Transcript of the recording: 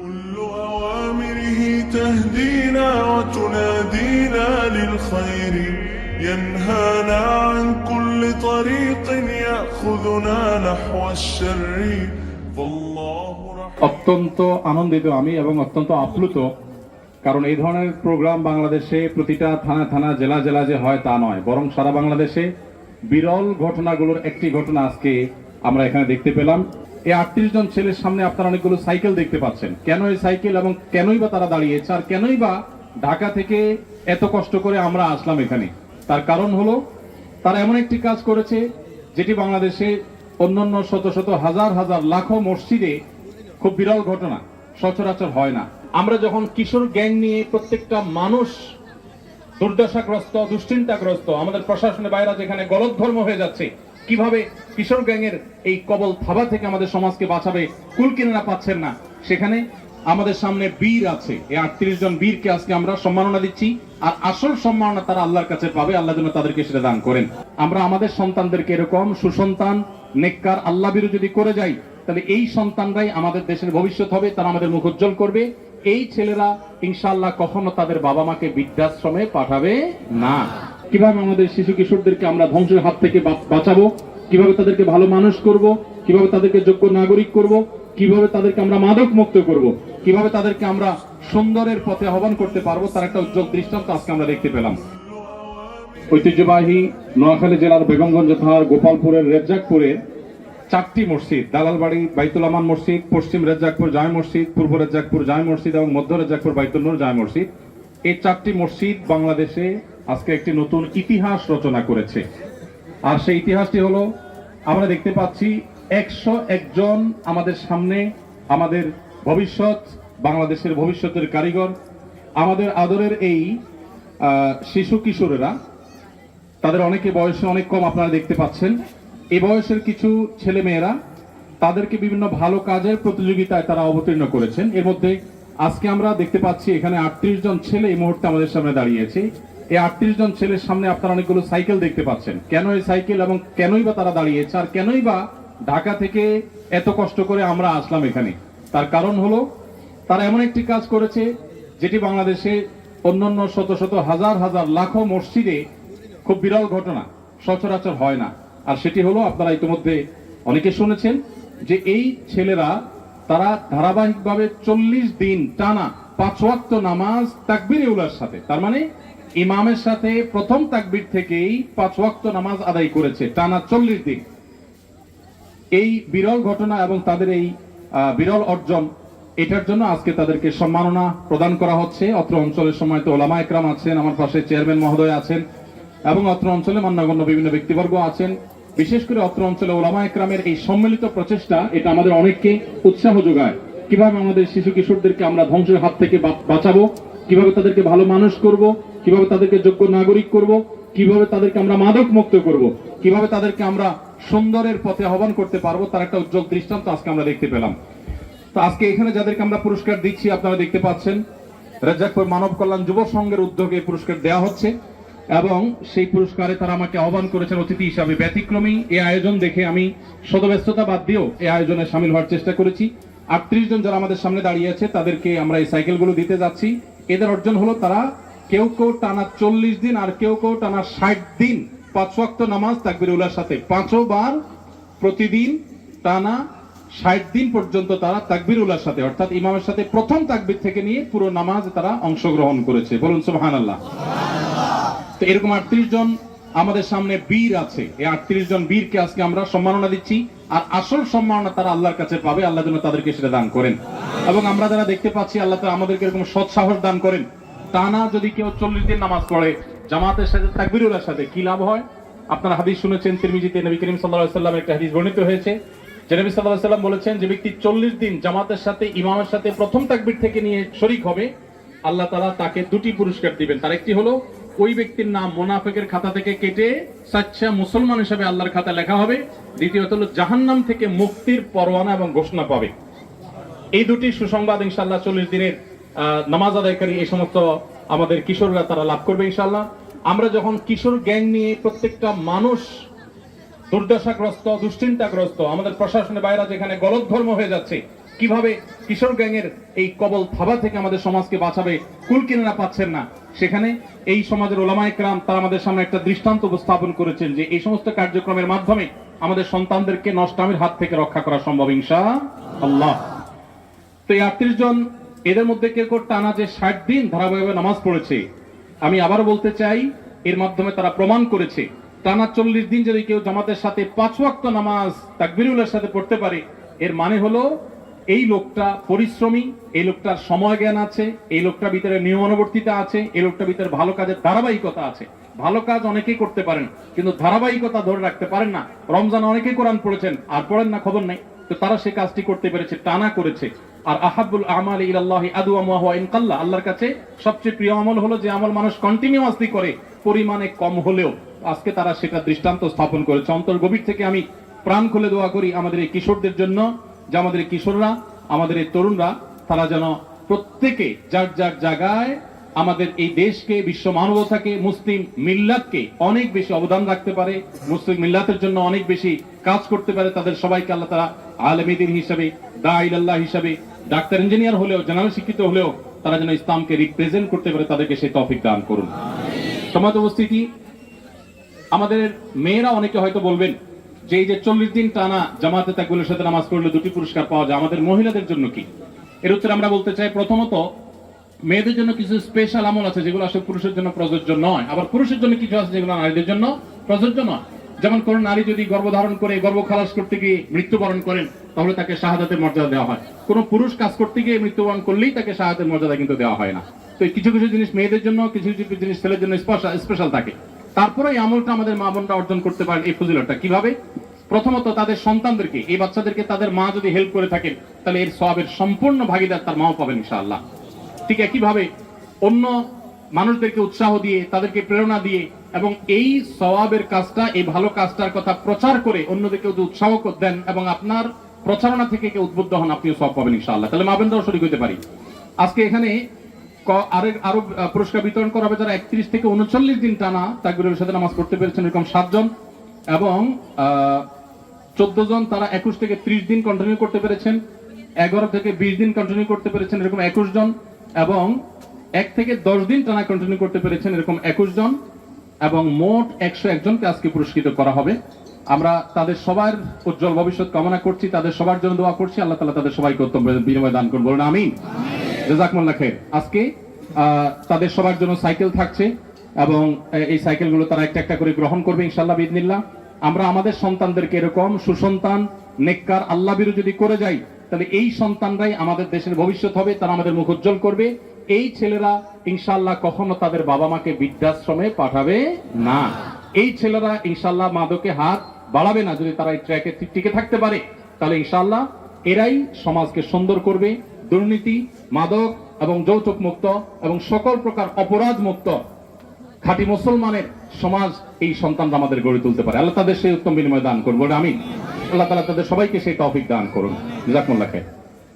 كل أوامره تهدينا وتنادينا للخير ينهانا عن كل طريق يأخذنا نحو الشر فالله رحيم অত্যন্ত আনন্দিত আমি এবং অত্যন্ত আপ্লুত কারণ এই ধরনের প্রোগ্রাম বাংলাদেশে প্রতিটা থানা থানা জেলা জেলা যে হয় তা নয় বরং সারা বাংলাদেশে বিরল ঘটনাগুলোর একটি ঘটনা আজকে আমরা এখানে দেখতে পেলাম এই আটত্রিশ জন ছেলের সামনে আপনারা অনেকগুলো সাইকেল দেখতে পাচ্ছেন। কেন এই সাইকেল এবং কেনই বা তারা দাঁড়িয়েছে? আর কেনই বা ঢাকা থেকে এত কষ্ট করে আমরা আসলাম এখানে? তার কারণ হলো, তারা এমন একটি কাজ করেছে, যেটি বাংলাদেশে অন্যান্য শত শত হাজার হাজার লাখো মসজিদে খুব বিরল ঘটনা, সচরাচর হয় না। আমরা যখন কিশোর গ্যাং নিয়ে প্রত্যেকটা মানুষ দুর্দশাগ্রস্ত, দুশ্চিন্তাগ্রস্ত, আমাদের প্রশাসনের বাইরে যেখানে গলত ধর্ম হয়ে যাচ্ছে কীভাবে কিশোর গ্যাংয়ের এই কবল থাবা থেকে আমাদের সমাজকে বাঁচাবে কুল কিনারা পাচ্ছেন না। সেখানে আমাদের সামনে বীর আছে। এই আটত্রিশ জন বীরকে আজকে আমরা সম্মাননা দিচ্ছি। আর আসল সম্মাননা তারা আল্লাহর কাছে পাবে, আল্লাহ যেন তাদেরকে সেটা দান করেন। আমরা আমাদের সন্তানদেরকে এরকম সুসন্তান, নেককার, আল্লাহ বিরু যদি করে যাই, তাহলে এই সন্তানরাই আমাদের দেশের ভবিষ্যৎ হবে, তারা আমাদের মুখ উজ্জ্বল করবে। এই ছেলেরা ইনশাআল্লাহ কখনো তাদের বাবা মাকে বৃদ্ধাশ্রমে পাঠাবে না। কীভাবে আমাদের শিশু কিশোরদেরকে আমরা ধ্বংসের হাত থেকে বাঁচাবো? কীভাবে তাদেরকে ভালো মানুষ করব? কীভাবে তাদেরকে যোগ্য নাগরিক করব? কীভাবে তাদেরকে আমরা মাদক মুক্ত করব? কীভাবে তাদেরকে আমরা সুন্দরের পথে আহ্বান করতে পারব? তার একটা উজ্জ্বল দৃষ্টান্ত আজকে আমরা দেখতে পেলাম। ঐতিহ্যবাহী নোয়াখালী জেলার বেগমগঞ্জ থানার গোপালপুরের রেজ্জাকপুরের চারটি মসজিদ, দালালবাড়ি, বাইতুল আমান মসজিদ, পশ্চিম রেজ্জাকপুর জায় মসজিদ, পূর্ব রেজ্জাকপুর জায় মসজিদ এবং মধ্য রেজ্জাকপুর বাইতুল নূর জায় মসজিদ। এই চারটি মসজিদ বাংলাদেশে আজকে একটি নতুন ইতিহাস রচনা করেছে। আর সেই ইতিহাসটি হলো, আমরা দেখতে পাচ্ছি একশো একজন আমাদের সামনে আমাদের ভবিষ্যৎ, বাংলাদেশের ভবিষ্যতের কারিগর, আমাদের আদরের এই শিশু কিশোরেরা। তাদের অনেকে বয়সে অনেক কম আপনারা দেখতে পাচ্ছেন। এই বয়সের কিছু ছেলে মেয়েরা তাদেরকে বিভিন্ন ভালো কাজের প্রতিযোগিতায় তারা অবতীর্ণ করেছেন। এর মধ্যে আজকে আমরা দেখতে পাচ্ছি এখানে আটত্রিশ জন ছেলে এই মুহূর্তে আমাদের সামনে দাঁড়িয়েছে। এই আটত্রিশ জন ছেলের সামনে আপনারা অনেকগুলো সাইকেল দেখতে পাচ্ছেন। কেন এই সাইকেল এবং কেনই বা তারা দাঁড়িয়েছে আর কেনই বা ঢাকা থেকে এত কষ্ট করে আমরা আসলাম এখানে? তার কারণ হলো, তারা এমন একটি কাজ করেছে যেটি বাংলাদেশে অন্যান্য শত শত হাজার হাজার লাখো মসজিদে খুব বিরল ঘটনা, সচরাচর হয় না। আর সেটি হলো, আপনারা ইতিমধ্যে অনেকে শুনেছেন যে এই ছেলেরা তারা ধারাবাহিকভাবে চল্লিশ দিন টানা পাঁচ নামাজ তাকবির উলার সাথে। তার মানে ইমামের সাথে প্রথম তাকবির থেকেই পাঁচ ওয়াক্ত নামাজ আদায় করেছে, টানা চল্লিশ দিন। এই বিরল ঘটনা এবং তাদের এই বিরল অর্জন, এটার জন্য আজকে তাদেরকে সম্মাননা প্রদান করা হচ্ছে। অত্র অঞ্চলের সময় তো ওলামা একরাম আছেন, আমার পাশে চেয়ারম্যান মহোদয় আছেন এবং অত্র অঞ্চলে মান্যগণ্য বিভিন্ন ব্যক্তিবর্গ আছেন। বিশেষ করে অত্র অঞ্চলে ওলামা একরামের এই সম্মিলিত প্রচেষ্টা, এটা আমাদের অনেককে উৎসাহ যোগায়। কীভাবে আমাদের শিশু কিশোরদেরকে আমরা ধ্বংসের হাত থেকে বাঁচাবো? কীভাবে তাদেরকে ভালো মানুষ করব? কীভাবে তাদেরকে যোগ্য নাগরিক করব, কীভাবে তাদেরকে আমরা মাদক মুক্ত করব, কীভাবে তাদেরকে আমরা সুন্দরের পথে আহ্বান করতে পারব, তার একটা উজ্জ্বল দৃষ্টান্ত আজকে আমরা দেখতে পেলাম। তো আজকে এখানে যাদেরকে আমরা পুরস্কার দিচ্ছি, আপনারা দেখতে পাচ্ছেন, রাজ্জাকপুর মানব কল্যাণ যুব সংঘের উদ্যোগে পুরস্কার দেওয়া হচ্ছে এবং সেই পুরস্কারে তারা আমাকে আহ্বান করেছেন অতিথি হিসাবে। ব্যতিক্রমী এই আয়োজন দেখে আমি সদব্যস্ততা বাদ দিয়েও এই আয়োজনে সামিল হওয়ার চেষ্টা করেছি। আটত্রিশ জন যারা আমাদের সামনে দাঁড়িয়ে আছে, তাদেরকে আমরা এই সাইকেলগুলো দিতে যাচ্ছি। এদের অর্জন হলো তারা কেউ কেউ টানা চল্লিশ দিন আর কেউ কেউ টানা ষাট দিন পাঁচ ওয়াক্ত নামাজ তাকবির উল্লার সাথে। পাঁচও বার প্রতিদিন টানা ষাট দিন পর্যন্ত তারা তাকবির উল্লার সাথে, অর্থাৎ ইমামের সাথে প্রথম তাকবির থেকে নিয়ে পুরো নামাজ তারা অংশগ্রহণ করেছে। বলুন সুবহান আল্লাহ তো এরকম আটত্রিশ জন আমাদের সামনে বীর আছে। এই আটত্রিশ জন বীরকে আজকে আমরা সম্মাননা দিচ্ছি। আর আসল সম্মাননা তারা আল্লাহর কাছে পাবে। আল্লাহ যেন তাদেরকে সেটা দান করেন। এবং আমরা যারা দেখতে পাচ্ছি, আল্লাহ আমাদেরকে এরকম সৎ সাহস দান করেন। টানা যদি কেউ চল্লিশ দিন নামাজ পড়ে, জামাতের সাথে তাকবিরুল্লার সাথে কি লাভ হয়? আপনারা হাদিস শুনেছেন, তিরমিজিতে নবী করিম সাল্লাল্লাহু আলাইহি সাল্লামের একটা হাদিস বর্ণিত হয়েছে। যে নবী আলাইহি সাল্লাম বলেছেন যে ব্যক্তি চল্লিশ দিন জামাতের সাথে, ইমামের সাথে প্রথম তাকবির থেকে নিয়ে শরিক হবে, আল্লাহ তালা তাকে দুটি পুরস্কার দিবেন। তার একটি হলো, ওই ব্যক্তির নাম মোনাফেকের খাতা থেকে কেটে সাচ্চা মুসলমান হিসেবে আল্লাহর খাতা লেখা হবে। দ্বিতীয়ত হলো, জাহান্নাম থেকে মুক্তির পরোয়ানা এবং ঘোষণা পাবে। এই দুটি সুসংবাদ ইনশাল্লাহ চল্লিশ দিনের নামাজ আদায়কারী এই সমস্ত আমাদের কিশোররা তারা লাভ করবে ইনশাল্লাহ আমরা যখন কিশোর গ্যাং নিয়ে প্রত্যেকটা মানুষ দুর্দশাগ্রস্ত, দুশ্চিন্তাগ্রস্ত, আমাদের প্রশাসনের বাইরে যেখানে গলত ধর্ম হয়ে যাচ্ছে, কীভাবে কিশোর গ্যাংয়ের এই কবল থাবা থেকে আমাদের সমাজকে বাঁচাবে, কুল কিনারা পাচ্ছেন না। সেখানে এই সমাজের ওলামায় ক্রাম তারা আমাদের সামনে একটা দৃষ্টান্ত উপস্থাপন করেছেন যে এই সমস্ত কার্যক্রমের মাধ্যমে আমাদের সন্তানদেরকে নষ্টামের হাত থেকে রক্ষা করা সম্ভব ইনশা আল্লাহ। তো এই আটত্রিশ জন এদের মধ্যে কেউ কেউ টানা যে ষাট দিন ধারাবাহিকভাবে নামাজ পড়েছে, আমি আবারও বলতে চাই, এর মাধ্যমে তারা প্রমাণ করেছে, টানা চল্লিশ দিন যদি কেউ জামাতের সাথে পাঁচ ওয়াক্ত নামাজ তাকবিরুলের সাথে পড়তে পারে, এর মানে হলো এই লোকটা পরিশ্রমী, এই লোকটার সময় জ্ঞান আছে, এই লোকটার ভিতরে নিয়মানুবর্তিতা আছে, এই লোকটার ভিতরে ভালো কাজের ধারাবাহিকতা আছে। ভালো কাজ অনেকেই করতে পারেন, কিন্তু ধারাবাহিকতা ধরে রাখতে পারেন না। রমজান অনেকেই কোরআন পড়েছেন, আর পড়েন না, খবর নেই। তো তারা সে কাজটি করতে পেরেছে, টানা করেছে। আর আহাবুল আমাল ইলাল্লাহি আদু ওয়া ইনকাল্লা, আল্লাহর কাছে সবচেয়ে প্রিয় আমল হলো যে আমল মানুষ কন্টিনিউয়াসলি করে, পরিমাণে কম হলেও। আজকে তারা সেটা দৃষ্টান্ত স্থাপন করেছে। অন্তর গভীর থেকে আমি প্রাণ খুলে দোয়া করি আমাদের এই কিশোরদের জন্য, যে আমাদের কিশোররা, আমাদের এই তরুণরা, তারা যেন প্রত্যেকে যার যার জায়গায় আমাদের এই দেশকে, বিশ্ব মানবতাকে, মুসলিম মিল্লাতকে অনেক বেশি অবদান রাখতে পারে, মুসলিম মিল্লাতের জন্য অনেক বেশি কাজ করতে পারে, তাদের সবাইকে আল্লাহ তারা আলমীদিন হিসাবে দাইল্লাহ হিসাবে, ডাক্তার, ইঞ্জিনিয়ার হলেও, জেনারেল শিক্ষিত হলেও তারা যেন ইসলামকে রিপ্রেজেন্ট করতে পারে, তাদেরকে সেই তফিক দান করুন। সমাজ উপস্থিতি আমাদের মেয়েরা অনেকে হয়তো বলবেন যে এই যে চল্লিশ দিন টানা জামাতে তাকবুলের সাথে নামাজ পড়লে দুটি পুরস্কার পাওয়া যায়, আমাদের মহিলাদের জন্য কি? এর উত্তরে আমরা বলতে চাই, প্রথমত মেয়েদের জন্য কিছু স্পেশাল আমল আছে যেগুলো আসলে পুরুষের জন্য প্রযোজ্য নয়। আবার পুরুষের জন্য কিছু আছে যেগুলো নারীদের জন্য প্রযোজ্য নয়। যেমন কোন নারী যদি গর্ভধারণ করে গর্ভ খালাস করতে গিয়ে মৃত্যুবরণ করেন, তাহলে তাকে শাহাদাতের মর্যাদা দেওয়া হয়। কোন পুরুষ কাজ করতে গিয়ে মৃত্যুবরণ করলেই তাকে শাহাদাতের মর্যাদা কিন্তু দেওয়া হয় না। তো কিছু কিছু জিনিস মেয়েদের জন্য, কিছু কিছু জিনিস ছেলের জন্য স্পেশাল থাকে। তারপরে এই আমলটা আমাদের মা বোনরা অর্জন করতে পারেন এই ফজিলতটা। কীভাবে? প্রথমত তাদের সন্তানদেরকে, এই বাচ্চাদেরকে তাদের মা যদি হেল্প করে থাকেন, তাহলে এর সবের সম্পূর্ণ ভাগিদার তার মাও পাবেন ইনশাআল্লাহ। ঠিক একইভাবে অন্য মানুষদেরকে উৎসাহ দিয়ে, তাদেরকে প্রেরণা দিয়ে এবং এই সওয়াবের কাজটা, এই ভালো কাজটার কথা প্রচার করে অন্যদেরকে যদি উৎসাহ দেন এবং আপনার প্রচারণা থেকে কেউ উদ্বুদ্ধ হন, আপনিও সব পাবেন ইনশাআল্লাহ। তাহলে মাবেন্দ্র শরীর হইতে পারি। আজকে এখানে আরেক, আরও পুরস্কার বিতরণ করা হবে যারা একত্রিশ থেকে উনচল্লিশ দিন টানা তাকবিরের সাথে নামাজ পড়তে পেরেছেন এরকম সাতজন এবং চোদ্দ জন তারা একুশ থেকে ত্রিশ দিন কন্টিনিউ করতে পেরেছেন, এগারো থেকে বিশ দিন কন্টিনিউ করতে পেরেছেন এরকম একুশ জন এবং এক থেকে দশ দিন টানা কন্টিনিউ করতে পেরেছেন এরকম একুশ জন, এবং মোট একশো একজনকে আজকে পুরস্কৃত করা হবে। আমরা তাদের সবার উজ্জ্বল ভবিষ্যৎ কামনা করছি, তাদের সবার জন্য দোয়া করছি, আল্লাহ তালা তাদের সবাইকে উত্তম বিনিময় দান করুন, বলুন আমিন। জাজাকমুল্লাহ খের আজকে তাদের সবার জন্য সাইকেল থাকছে, এবং এই সাইকেলগুলো তারা একটা একটা করে গ্রহণ করবে ইনশাল্লাহ বিদিনিল্লাহ আমরা আমাদের সন্তানদেরকে এরকম সুসন্তান নেককার আল্লাহ বিরু যদি করে যাই তাহলে এই সন্তানরাই আমাদের দেশের ভবিষ্যৎ হবে, তারা আমাদের মুখ উজ্জ্বল করবে। এই ছেলেরা ইনশাল্লাহ কখনো তাদের বাবা মাকে বৃদ্ধাশ্রমে পাঠাবে না। এই ছেলেরা ইনশাল্লাহ মাদকে হাত বাড়াবে না, যদি তারা এই ট্র্যাকে টিকে থাকতে পারে। তাহলে ইনশাল্লাহ এরাই সমাজকে সুন্দর করবে। দুর্নীতি, মাদক এবং যৌতুক মুক্ত এবং সকল প্রকার অপরাধ মুক্ত খাঁটি মুসলমানের সমাজ এই সন্তানরা আমাদের গড়ে তুলতে পারে। আল্লাহ তাদের সেই উত্তম বিনিময় দান করব আমি আল্লাহ তালা তাদের সবাইকে সেই টপিক দান করুন। জাকমুল্লাহ খায়